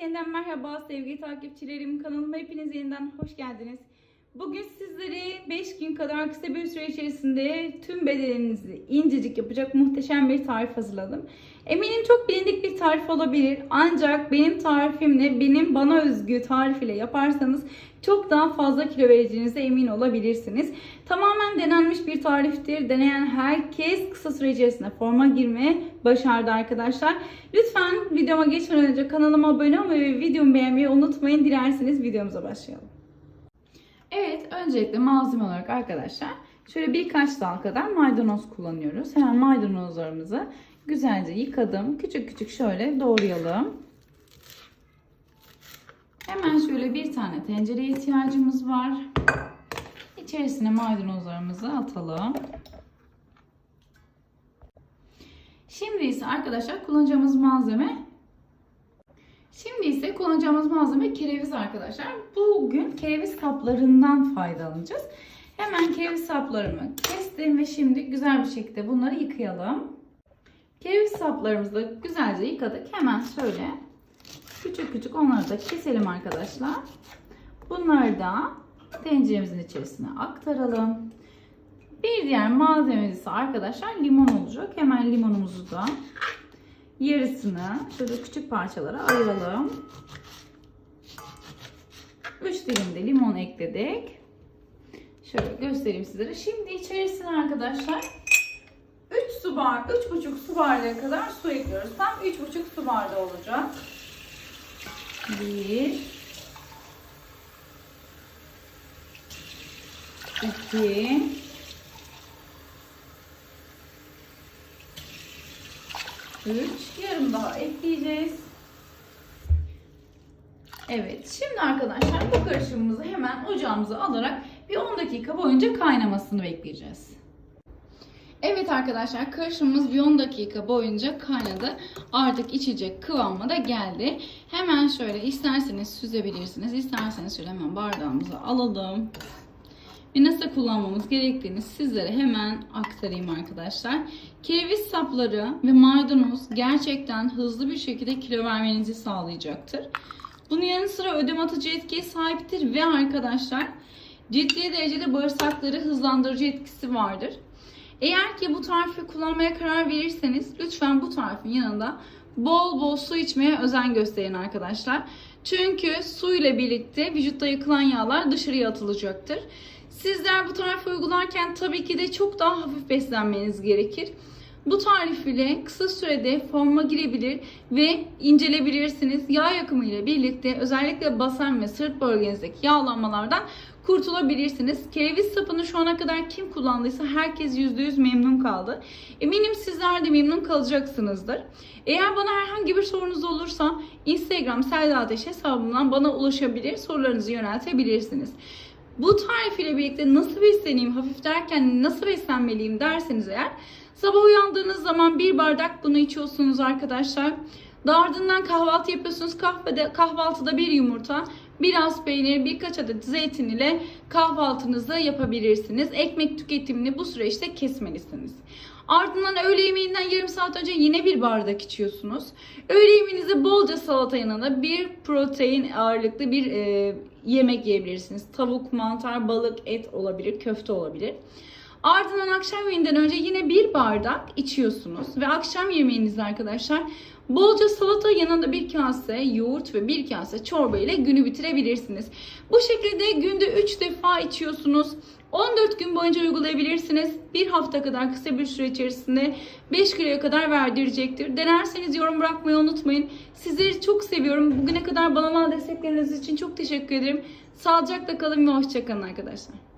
Yeniden merhaba sevgili takipçilerim. Kanalıma hepiniz yeniden hoş geldiniz. Bugün sizlere 5 gün kadar kısa bir süre içerisinde tüm bedeninizi incecik yapacak muhteşem bir tarif hazırladım. Eminim çok bilindik bir tarif olabilir. Ancak benim tarifimle, benim bana özgü tarif ile yaparsanız çok daha fazla kilo vereceğinize emin olabilirsiniz. Tamamen denenmiş bir tariftir. Deneyen herkes kısa süre içerisinde forma girmeye başardı arkadaşlar. Lütfen videoma geçmeden önce kanalıma abone olmayı ve videomu beğenmeyi unutmayın. Dilerseniz videomuza başlayalım. Evet, öncelikle malzeme olarak arkadaşlar şöyle birkaç dal kadar maydanoz kullanıyoruz. Hemen maydanozlarımızı güzelce yıkadım. Küçük küçük şöyle doğrayalım. Hemen şöyle bir tane tencereye ihtiyacımız var. İçerisine maydanozlarımızı atalım. Şimdi ise arkadaşlar kullanacağımız malzeme Şimdi ise kullanacağımız malzeme kereviz arkadaşlar. Bugün kereviz saplarından faydalanacağız. Hemen kereviz saplarımı kestim ve şimdi güzel bir şekilde bunları yıkayalım. Kereviz saplarımızı da güzelce yıkadık. Hemen şöyle küçük küçük onları da keselim arkadaşlar. Bunları da tenceremizin içerisine aktaralım. Bir diğer malzememiz ise arkadaşlar limon olacak. Hemen limonumuzu da yarısını şöyle küçük parçalara ayıralım. 3 dilim de limon ekledik. Şöyle göstereyim sizlere. Şimdi içerisine arkadaşlar 3 su bardağı, 3,5 su bardağı kadar su ekliyoruz. Tam 3,5 su bardağı olacak. 1 2 3 yarım daha ekleyeceğiz. Evet şimdi arkadaşlar bu karışımımızı hemen ocağımıza alarak bir 10 dakika boyunca kaynamasını bekleyeceğiz. Evet arkadaşlar karışımımız bir 10 dakika boyunca kaynadı. Artık içecek kıvamına da geldi. Hemen şöyle isterseniz süzebilirsiniz. İsterseniz şöyle hemen bardağımıza alalım. Ve nasıl kullanmamız gerektiğini sizlere hemen aktarayım arkadaşlar. Kereviz sapları ve maydanoz gerçekten hızlı bir şekilde kilo vermenizi sağlayacaktır. Bunun yanı sıra ödem atıcı etkiye sahiptir ve arkadaşlar ciddi derecede bağırsakları hızlandırıcı etkisi vardır. Eğer ki bu tarifi kullanmaya karar verirseniz lütfen bu tarifin yanında bol bol su içmeye özen gösterin arkadaşlar. Çünkü su ile birlikte vücutta yakılan yağlar dışarıya atılacaktır. Sizler bu tarifi uygularken tabii ki de çok daha hafif beslenmeniz gerekir. Bu tarif ile kısa sürede forma girebilir ve incelebilirsiniz. Yağ yakımı ile birlikte özellikle basen ve sırt bölgenizdeki yağlanmalardan kurtulabilirsiniz. Kereviz sapını şu ana kadar kim kullandıysa herkes %100 memnun kaldı. Eminim sizler de memnun kalacaksınızdır. Eğer bana herhangi bir sorunuz olursa Instagram Selda Ateş hesabımdan bana ulaşabilir, sorularınızı yöneltebilirsiniz. Bu tarif ile birlikte nasıl besleneyim, hafif derken nasıl beslenmeliyim derseniz eğer sabah uyandığınız zaman bir bardak bunu içiyorsunuz arkadaşlar. Daha ardından kahvaltı yapıyorsunuz. Kahvede, kahvaltıda bir yumurta, biraz peynir, birkaç adet zeytin ile kahvaltınızı yapabilirsiniz. Ekmek tüketimini bu süreçte kesmelisiniz. Ardından öğle yemeğinden yarım saat önce yine bir bardak içiyorsunuz. Öğle yemeğinizde bolca salata yanında bir protein ağırlıklı bir e, yemek yiyebilirsiniz. Tavuk, mantar, balık, et olabilir, köfte olabilir. Ardından akşam yemeğinden önce yine bir bardak içiyorsunuz. Ve akşam yemeğinizde arkadaşlar bolca salata yanında bir kase yoğurt ve bir kase çorba ile günü bitirebilirsiniz. Bu şekilde günde 3 defa içiyorsunuz. 14 gün boyunca uygulayabilirsiniz. Bir hafta kadar kısa bir süre içerisinde 5 kiloya kadar verdirecektir. Denerseniz yorum bırakmayı unutmayın. Sizleri çok seviyorum. Bugüne kadar bana destekleriniz için çok teşekkür ederim. Sağlıcakla kalın ve hoşçakalın arkadaşlar.